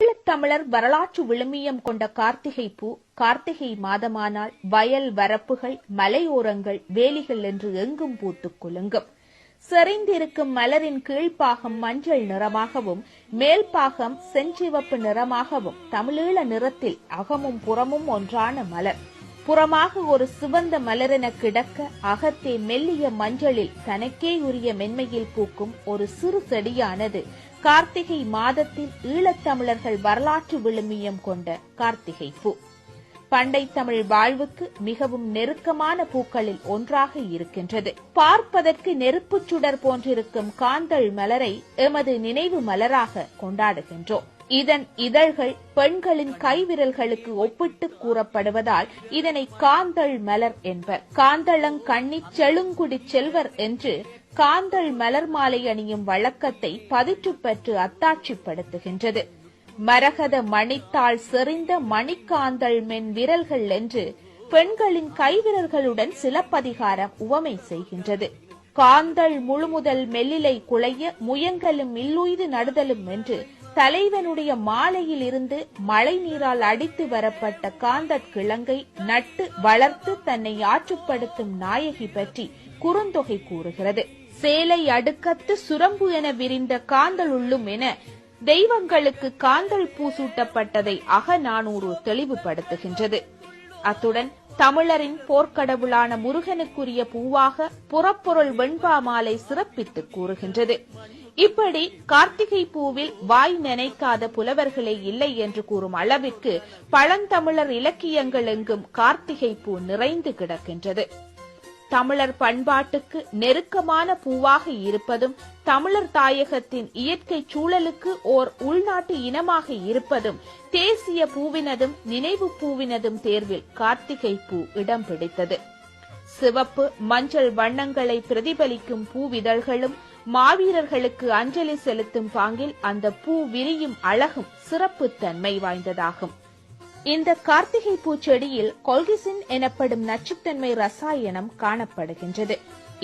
ஈழத்தமிழர் வரலாற்று விழுமியம் கொண்ட கார்த்திகை பூ கார்த்திகை மாதமானால் வயல் வரப்புகள் மலையோரங்கள் வேலிகள் என்று எங்கும் பூத்துக் குலுங்கும். செறிந்திருக்கும் மலரின் கீழ்ப்பாகம் மஞ்சள் நிறமாகவும் மேல்பாகம் செஞ்சிவப்பு நிறமாகவும் தமிழீழ நிறத்தில் அகமும் புறமும் ஒன்றான மலர். புறமாக ஒரு சிவந்த மலரென கிடக்க அகத்தே மெல்லிய மஞ்சளில் தனக்கே உரிய மென்மையில் பூக்கும் ஒரு சிறு செடியானது கார்த்திகை மாதத்தில் ஈழத்தமிழர்கள் வரலாற்று விழுமியம் கொண்ட கார்த்திகை பூ. பண்டை தமிழ் வாழ்வுக்கு மிகவும் நெருக்கமான பூக்களில் ஒன்றாக இருக்கின்றது. பார்ப்பதற்கு நெருப்புச் சுடர் போன்றிருக்கும் காந்தள் மலரை எமது நினைவு மலராக கொண்டாடுகின்றோம். இதன் இதழ்கள் பெண்களின் கைவிரல்களுக்கு ஒப்பிட்டு கூறப்படுவதால் இதனை காந்தள் மலர் என்பர். காந்தளங் கண்ணி செழுங்குடி செல்வர் என்று காந்தள் மலர் மாலை அணியும் வழக்கத்தை பதிற்று பெற்று அத்தாட்சிப்படுத்துகின்றது. மரகத மணித்தாள் செறிந்த மணிக்காந்தள் மென் விரல்கள் என்று பெண்களின் கைவிரல்களுடன் சிலப்பதிகாரம் உவமை செய்கின்றது. காந்தள் முழுமுதல் மெல்லிலை குலைய முயங்கலும் இல்லுய்து நடுதலும் என்று தலைவனுடைய மாலையில் இருந்து மழை நீரால் அடித்து வரப்பட்ட காந்தட் கிழங்கை நட்டு வளர்த்து தன்னை ஆற்றுப்படுத்தும் நாயகி பற்றி குறுந்தொகை கூறுகிறது. சேலை அடுக்கத்து சுரம்பு என விரிந்த காந்தல் உள்ளும் என தெய்வங்களுக்கு காந்தல் பூ சூட்டப்பட்டதை அகநானூறு தெளிவுபடுத்துகின்றது. அத்துடன் தமிழரின் போர்க்கடவுளான முருகனுக்குரிய பூவாக புறப்பொருள் வெண்பா மாலை சிறப்பித்து கூறுகின்றது. இப்படி கார்த்திகை பூவில் வாய் நினைக்காத புலவர்களே இல்லை என்று கூறும் அளவிற்கு பழந்தமிழர் இலக்கியங்கள் எங்கும் கார்த்திகை பூ நிறைந்து கிடக்கின்றது. தமிழர் பண்பாட்டுக்கு நெருக்கமான பூவாக இருப்பதும் தமிழர் தாயகத்தின் இயற்கை சூழலுக்கு ஓர் உள்நாட்டு இனமாக இருப்பதும் தேசிய பூவினதும் நினைவு பூவினதும் தேர்வில் கார்த்திகை பூ இடம் பிடித்தது. சிவப்பு மஞ்சள் வண்ணங்களை பிரதிபலிக்கும் பூவிதழ்களும் மாவீரர்களுக்கு அஞ்சலி செலுத்தும் பாங்கில் அந்த பூ விரியும் அழகும் சிறப்புத்தன்மை வாய்ந்ததாகும். இந்த கார்த்திகை பூச்செடியில் கொல்கிசின் எனப்படும் நச்சுத்தன்மை ரசாயனம் காணப்படுகின்றது.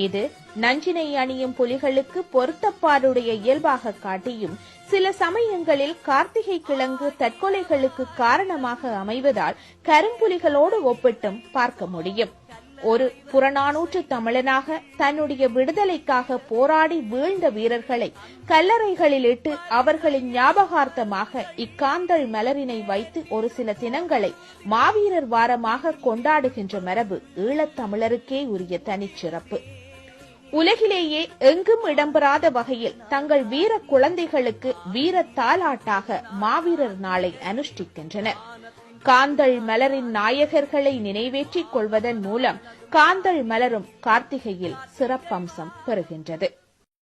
இது நஞ்சினை அணியும் புலிகளுக்கு பொருத்தப்பாடுடைய இயல்பாக காட்டியும் சில சமயங்களில் கார்த்திகை கிழங்கு தற்கொலைகளுக்கு காரணமாக அமைவதால் கரும்புலிகளோடு ஒப்பிட்டும் பார்க்க முடியும். ஒரு புறநானூற்று தமிழனாக தன்னுடைய விடுதலைக்காக போராடி வீழ்ந்த வீரர்களை கல்லறைகளில் இட்டு அவர்களின் ஞாபகார்த்தமாக இக்காந்தல் மலரினை வைத்து ஒரு சில தினங்களை மாவீரர் வாரமாக கொண்டாடுகின்ற மரபு ஈழத்தமிழருக்கே உரிய தனிச்சிறப்பு உலகிலேயே எங்கும் இடம்பெறாத வகையில் தங்கள் வீர குழந்தைகளுக்கு வீர தாலாட்டாக மாவீரர் நாளை அனுஷ்டிக்கின்றனர். காந்தள் மலரின் நாயகர்களை நினைவேற்றிக் கொள்வதன் மூலம் காந்தள் மலரும் கார்த்திகையில் சிறப்பம்சம் பெறுகின்றது.